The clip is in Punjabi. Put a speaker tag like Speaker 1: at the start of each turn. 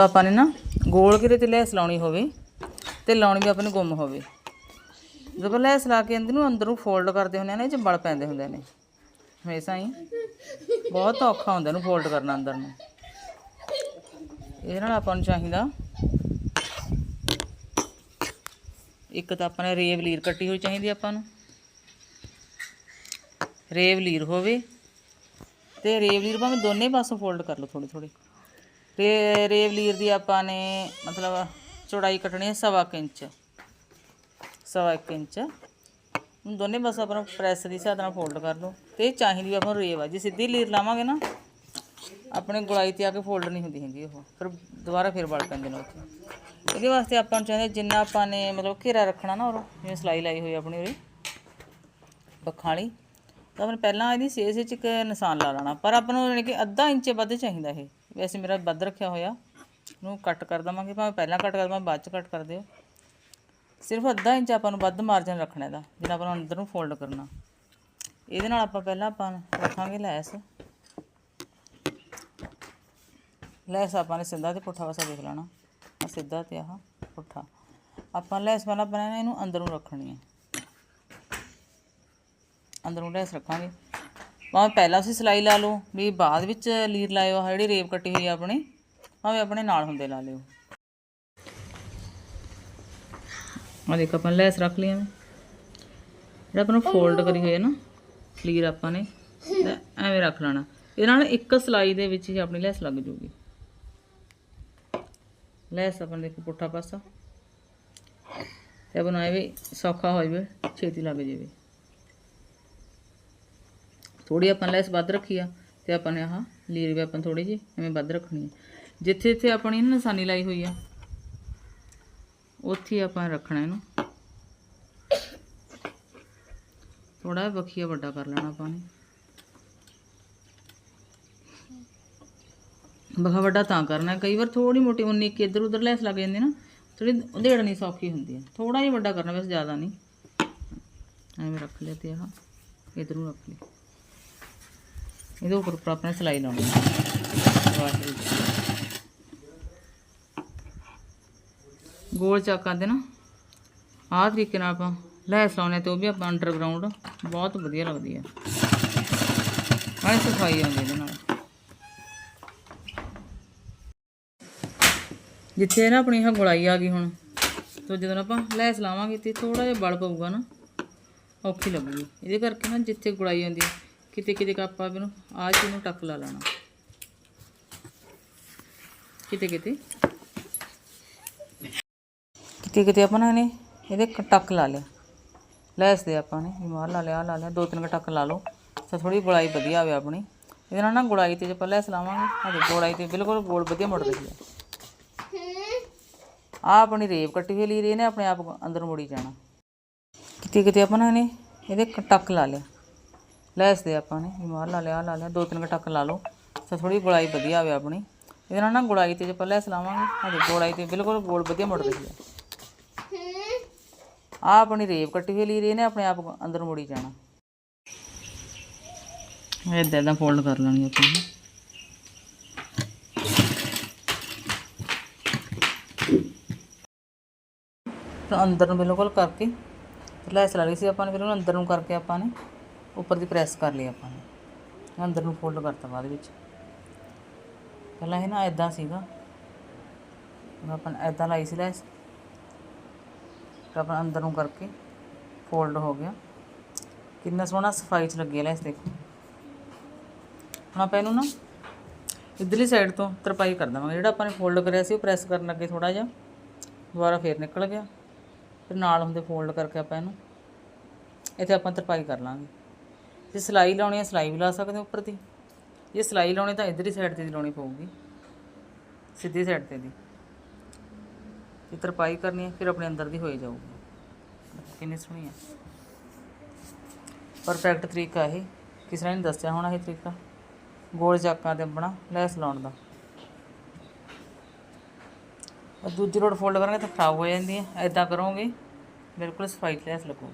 Speaker 1: ਆਪਾਂ ਨੇ ਨਾ ਗੋਲ ਘੇਰੇ ਤੇ ਲੈਸ ਲਾਉਣੀ ਹੋਵੇ ਤੇ ਲਾਉਣੀ ਵੀ ਆਪਾਂ ਨੂੰ ਗੁੰਮ ਹੋਵੇ। ਜਦੋਂ ਲੈਸ ਲਾ ਕੇ ਅੰਦਰ ਨੂੰ ਅੰਦਰੋਂ ਫੋਲਡ ਕਰਦੇ ਹੁੰਦੇ ਨੇ ਨਾ, ਇਹ ਚ ਬਲ ਪੈਂਦੇ ਹੁੰਦੇ ਨੇ। ਹਮੇਸ਼ਾ ਹੀ ਬਹੁਤ ਔਖਾ ਹੁੰਦਾ ਇਹਨੂੰ ਫੋਲਡ ਕਰਨਾ ਅੰਦਰ ਨੂੰ। ਇਹਦੇ ਨਾਲ ਆਪਾਂ ਨੂੰ ਚਾਹੀਦਾ ਇੱਕ ਤਾਂ ਆਪਾਂ ਨੇ ਰੇਵ ਲੀਰ ਕੱਟੀ ਹੋਈ ਚਾਹੀਦੀ ਆਪਾਂ ਨੂੰ। ਰੇਵ ਲੀਰ ਹੋਵੇ ਤੇ ਰੇਵ ਲੀਰ ਭਾਵੇਂ ਦੋਨੇ ਪਾਸੋਂ ਫੋਲਡ ਕਰ ਲਓ ਥੋੜੀ ਥੋੜੀ ਰੇ ਰੇਵ ਲੀਰ ਦੀ ਆਪਾਂ ਨੇ ਮਤਲਬ ਚੌੜਾਈ ਕੱਟਣੀ ਹੈ ਸਵਾ ਕੁ ਇੰਚ। ਸਵਾ ਇੱਕ ਇੰਚ। ਹੁਣ ਦੋਨੇ ਪਾਸੋਂ ਆਪਾਂ ਪ੍ਰੈਸ ਦੀ ਹਿਸਾਬ ਨਾਲ ਫੋਲਡ ਕਰ ਲਓ। ਤੇ ਚਾਹੀਦੀ ਵੀ ਆਪਾਂ ਨੂੰ ਰੇਵ ਆ। ਜੇ ਸਿੱਧੀ ਲੀਰ ਲਾਵਾਂਗੇ ਨਾ, ਆਪਣੇ ਗੁਲਾਈ ਤੇ ਆ ਕੇ ਫੋਲਡ ਨਹੀਂ ਹੁੰਦੀ ਹੈਗੀ ਉਹ। ਫਿਰ ਦੁਬਾਰਾ ਫਿਰ ਵੜ ਪੈਂਦੇ ਨੇ ਉੱਥੇ। ਇਹਦੇ ਵਾਸਤੇ ਆਪਾਂ ਨੂੰ ਚਾਹੀਦਾ ਜਿੰਨਾ ਆਪਾਂ ਨੇ ਮਤਲਬ ਘੇਰਾ ਰੱਖਣਾ ਨਾ ਉਹ ਜਿਵੇਂ ਸਲਾਈ ਲਾਈ ਹੋਈ ਆਪਣੀ ਉਰੇ, ਪੱਖਾਂ ਵਾਲੀ, ਤਾਂ ਆਪਾਂ ਨੇ ਪਹਿਲਾਂ ਇਹਦੀ ਸੇਸ ਵਿੱਚ ਇੱਕ ਨਿਸ਼ਾਨ ਲਾ ਲੈਣਾ। ਪਰ ਆਪਾਂ ਨੂੰ ਯਾਨੀ ਕਿ ਅੱਧਾ ਇੰਚ ਵੱਧ ਚਾਹੀਦਾ ਇਹ। ਵੈਸੇ ਮੇਰਾ ਵੱਧ ਰੱਖਿਆ ਹੋਇਆ। ਨੂੰ ਕੱਟ ਕਰ ਦਵਾਂਗੇ, ਭਾਵੇਂ ਪਹਿਲਾਂ ਕੱਟ ਕਰ ਦਵਾਂ, ਬਾਅਦ ਚ ਕੱਟ ਕਰ ਦਿਓ। ਸਿਰਫ ਅੱਧਾ ਇੰਚ ਆਪਾਂ ਨੂੰ ਵੱਧ ਮਾਰਜਨ ਰੱਖਣਾ ਇਹਦਾ ਜਿਹੜਾ ਆਪਾਂ ਨੂੰ ਅੰਦਰ ਨੂੰ ਫੋਲਡ ਕਰਨਾ। ਇਹਦੇ ਨਾਲ ਆਪਾਂ ਪਹਿਲਾਂ ਆਪਾਂ ਰੱਖਾਂਗੇ ਲੈਸ। ਲੈਸ ਆਪਾਂ ਨੇ ਸਿੱਧਾ ਤੇ ਪੁੱਠਾ ਵਸਾ ਦੇਖ ਲੈਣਾ। ਆ ਸਿੱਧਾ ਤੇ ਆਹ ਪੁੱਠਾ। ਆਪਾਂ ਲੈਸ ਵਾਲਾ ਬਣਾਣਾ ਇਹਨੂੰ ਅੰਦਰ ਨੂੰ ਰੱਖਣੀ ਹੈ। ਅੰਦਰੋਂ ਲੈਸ ਰੱਖਾਂਗੇ। ਭਾਵੇਂ ਪਹਿਲਾਂ ਤੁਸੀਂ ਸਿਲਾਈ ਲਾ ਲਓ ਵੀ ਬਾਅਦ ਵਿੱਚ ਲੀਰ ਲਾਇਓ ਆਹ ਜਿਹੜੀ ਰੇਪ ਕੱਟੀ ਹੋਈ ਆ ਆਪਣੀ ਭਾਵੇਂ ਆਪਣੇ ਨਾਲ ਹੁੰਦੇ ਲਾ ਲਿਓ। ਆ ਦੇਖ ਆਪਾਂ ਲੈਸ ਰੱਖ ਲਿਆ ਜਿਹੜਾ ਆਪਾਂ ਨੂੰ ਫੋਲਡ ਕਰੀ ਹੋਈ ਹੈ ਨਾ ਲੀਰ ਆਪਾਂ ਨੇ ਐਵੇਂ ਰੱਖ ਲੈਣਾ। ਇਹਦੇ ਨਾਲ ਇੱਕ ਸਲਾਈ ਦੇ ਵਿੱਚ ਹੀ ਆਪਣੀ ਲੈਸ ਲੱਗ ਜੂਗੀ। ਲੈਸ ਆਪਾਂ ਦੇਖੋ ਪੁੱਠਾ ਪਾਸਾ। ਤੇ ਐ ਵੀ ਸੌਖਾ ਹੋ ਜਾਵੇ ਛੇਤੀ ਲੱਗ ਜਾਵੇ। ਥੋੜੀ ਆਪਾਂ ਲੈਸ ਵੱਧ ਰੱਖੀ ਆ ਤੇ ਆਪਾਂ ਨੇ ਆਹ ਲੀਰ ਵੀ ਆਪਾਂ ਥੋੜੀ ਜਿਹੀ ਐਵੇਂ ਵੱਧ ਰੱਖਣੀ ਹੈ ਜਿੱਥੇ ਜਿੱਥੇ ਆਪਣੀ ਨਾ ਨਿਸ਼ਾਨੀ ਲਾਈ ਹੋਈ ਆ, ਉੱਥੇ ਹੀ ਆਪਾਂ ਰੱਖਣਾ ਇਹਨੂੰ। ਥੋੜਾ ਜਿਹਾ ਬਖੀਆ ਵੱਡਾ ਕਰ ਲੈਣਾ ਆਪਾਂ ਨੇ। ਬਖਾ ਵੱਡਾ ਤਾਂ ਕਰਨਾ, ਕਈ ਵਾਰ ਥੋੜੀ ਮੋਟੀ ਉਨੀ ਕਿ ਇੱਧਰ ਉੱਧਰ ਲੈਸ ਲੱਗ ਜਾਂਦੀ ਨਾ ਥੋੜੀ ਉਧੇੜਨੀ ਸੌਖੀ ਹੁੰਦੀ ਹੈ ਥੋੜਾ ਜਿਹਾ ਵੱਡਾ ਕਰਨਾ, ਵੈਸੇ ਜ਼ਿਆਦਾ ਨਹੀਂ। ਐਵੇਂ ਰੱਖ ਲਿਆ ਤੇ ਆਹ ਇਧਰੋਂ ਰੱਖ ਲਿਆ। ਇਹਦੇ ਉੱਪਰ ਉੱਪਰ ਆਪਣੇ ਸਿਲਾਈ ਲਾਉਣੀ ਹੈ। ਗੋਲ ਚਾਕਾਂ ਦੇ ਨਾ, ਆਹ ਤਰੀਕੇ ਨਾਲ ਆਪਾਂ ਲੈਸ ਲਾਉਣੇ ਤੇ ਉਹ ਵੀ ਆਪਾਂ ਅੰਡਰਗਰਾਉਂਡ ਬਹੁਤ ਵਧੀਆ ਲੱਗਦੀ ਹੈ ਆਹ ਸਫ਼ਾਈ ਆਉਂਦੀ ਇਹਦੇ ਨਾਲ। ਜਿੱਥੇ ਨਾ ਆਪਣੀ ਇਹ ਗੁਲਾਈ ਆ ਗਈ ਹੁਣ, ਤੋਂ ਜਦੋਂ ਆਪਾਂ ਲੈਸ ਲਾਵਾਂਗੇ ਤੇ ਥੋੜਾ ਜਿਹਾ ਬਲ ਪਊਗਾ ਨਾ, ਔਖੀ ਲੱਗੂਗੀ। ਇਹਦੇ ਕਰਕੇ ਨਾ ਜਿੱਥੇ ਗੁਲਾਈ ਆਉਂਦੀ ਕਿਤੇ ਕਿਤੇ ਕ ਆਪਾਂ ਇਹਨੂੰ ਆਹ ਚੀਜ਼ ਨੂੰ ਟੱਕ ਲਾ ਲੈਣਾ। ਕਿਤੇ ਕਿਤੇ। ਕਿਤੇ ਕਿਤੇ ਆਪਾਂ ਨੇ ਇਹਦੇ ਕ- ਟੱਕ ਲਾ ਲਿਆ। ਲੈਸ ਦੇ ਆਪਾਂ ਨੇ ਮਾਰ ਲਾ ਲਿਆ, ਆਹ ਲਾ ਲਿਆ, ਦੋ ਤਿੰਨ ਕ ਟੱਕ ਲਾ ਲਓ। ਤਾਂ ਥੋੜੀ ਗੁਲਾਈ ਵਧੀਆ ਆਵੇ ਆਪਣੀ। ਇਹਦੇ ਨਾਲ ਨਾ ਗੁਲਾਈ ਤੇ ਜੇ ਆਪਾਂ ਲੈਸ ਲਾਵਾਂਗੇ, ਆਹ ਗੁਲਾਈ ਤੇ ਬਿਲਕੁਲ ਗੋਲ ਵਧੀਆ ਮੁੜ ਰਹੀ ਹੈ। ਆ ਆਪਣੀ ਰੇਪ ਕੱਟੀ ਹੋਈ ਲੀਰ ਇਹਨੇ ਆਪਣੇ ਆਪ ਅੰਦਰ ਮੁੜੀ ਜਾਣਾ। ਕਿਤੇ ਕਿਤੇ ਆਪਾਂ ਨੇ ਇਹਨੇ ਇਹਦੇ ਟੱਕ ਲਾ ਲਿਆ। ਲੈਸ ਦੇ ਆਪਾਂ ਨੇ ਮਾਰ ਲਾ, ਲਿਆ ਆਹ ਲਾ, ਲਿਆ, ਦੋ ਤਿੰਨ ਕ ਟੱਕ ਲਾ ਲਓ। ਤਾਂ ਥੋੜੀ ਗੁਲਾਈ ਵਧੀਆ ਆਵੇ ਆਪਣੀ। ਇਹਦੇ ਨਾਲ ਨਾ ਗੁਲਾਈ ਤੇ ਜੇ ਆਪਾਂ ਲੈਸ ਲਾਵਾਂਗੇ। ਆਹ ਗੁਲਾਈ ਤੇ ਬਿਲਕੁਲ ਗੋਲ ਵਧੀਆ ਮੁੜ ਰਹੀ ਹੈ। ਆ ਆਪਣੀ ਰੇਪ ਕੱਟੀ ਹੋਈ ਲੀਰ ਇਹਨੇ ਆਪਣੇ ਆਪ ਅੰਦਰ ਮੁੜੀ ਜਾਣਾ। ਇਦਾਂ ਇਦਾਂ ਫੋਲਡ ਕਰ ਲੈਣੀ ਆਪਾਂ ਨੇ। ਤਾਂ ਅੰਦਰ ਨੂੰ ਬਿਲਕੁਲ ਕਰਕੇ, ਲੈਸ ਲਾ ਲਈ ਸੀ ਆਪਾਂ ਨੇ, ਫਿਰ ਉਹਨੂੰ ਅੰਦਰ ਨੂੰ ਕਰਕੇ ਆਪਾਂ ਨੇ। ਉੱਪਰ ਦੀ ਪ੍ਰੈਸ ਕਰ ਲਈ ਆਪਾਂ ਨੇ। ਅੰਦਰ ਨੂੰ ਫੋਲਡ ਕਰਤਾ ਬਾਅਦ ਵਿੱਚ। ਪਹਿਲਾਂ ਇਹ ਨਾ ਇਦਾਂ ਸੀਗਾ। ਆਪਾਂ ਨੇ ਲਾਈ ਸੀ ਲੈਸ। ਤਾਂ ਆਪਾਂ ਅੰਦਰ ਨੂੰ ਕਰਕੇ ਫੋਲਡ ਹੋ ਗਿਆ। ਕਿੰਨਾ ਸੋਹਣਾ ਸਫ਼ਾਈ ਚ ਲੱਗਿਆ ਹੈ ਲੈਸ, ਦੇਖੋ। ਹੁਣ ਆਪਾਂ ਇਹਨੂੰ ਨਾ ਇਧਰਲੀ ਸਾਈਡ ਤੋਂ ਤਰਪਾਈ ਕਰ ਦਵਾਂਗੇ। ਜਿਹੜਾ ਆਪਾਂ ਨੇ ਫੋਲਡ ਕਰਿਆ ਸੀ, ਉਹ ਪ੍ਰੈਸ ਕਰਨ ਲੱਗੇ ਥੋੜਾ ਜਿਹਾ। ਦੁਬਾਰਾ ਫੇਰ ਨਿਕਲ ਗਿਆ। ਫਿਰ ਨਾਲ ਹੁੰਦੇ ਫੋਲਡ ਕਰਕੇ ਆਪਾਂ ਇਹਨੂੰ ਇੱਥੇ ਆਪਾਂ ਤਰਪਾਈ ਕਰ ਲਾਂਗੇ। ਜੇ ਸਿਲਾਈ ਲਾਉਣੀ ਹੈ ਸਿਲਾਈ ਵੀ ਲਾ ਸਕਦੇ ਹੋ ਉੱਪਰ ਦੀ। ਜੇ ਸਿਲਾਈ ਲਾਉਣੀ ਤਾਂ ਇਧਰਲੀ ਸਾਈਡ ਤੇ ਦੀ ਲਾਉਣੀ ਪਊਗੀ। ਸਿੱਧੀ ਸਾਈਡ ਤੇ ਦੀ ਜੇ ਤਰਪਾਈ ਕਰਨੀ ਹੈ ਫਿਰ ਆਪਣੇ ਅੰਦਰ ਦੀ ਹੋਈ ਜਾਊਗੀ। ਕਿੰਨੀ ਸੋਹਣੀ ਹੈ ਪਰਫੈਕਟ ਤਰੀਕਾ ਇਹ। ਕਿਸੇ ਨੇ ਦੱਸਿਆ ਹੋਣਾ ਇਹ ਤਰੀਕਾ। ਗੋਲ ਚਾਕਾਂ ਤੇ ਆਪਣਾ ਲੈਸ ਲਾਉਣ ਦਾ। ਔਰ ਦੂਜੀ ਰੋਡ ਫੋਲਡ ਕਰਾਂਗੇ ਤਾਂ ਖਰਾਬ ਹੋ ਜਾਂਦੀ ਹੈ ਐਦਾਂ ਕਰੋਗੇ, ਬਿਲਕੁਲ ਸਫ਼ਾਈ ਲੈਸ ਲੱਗੂ।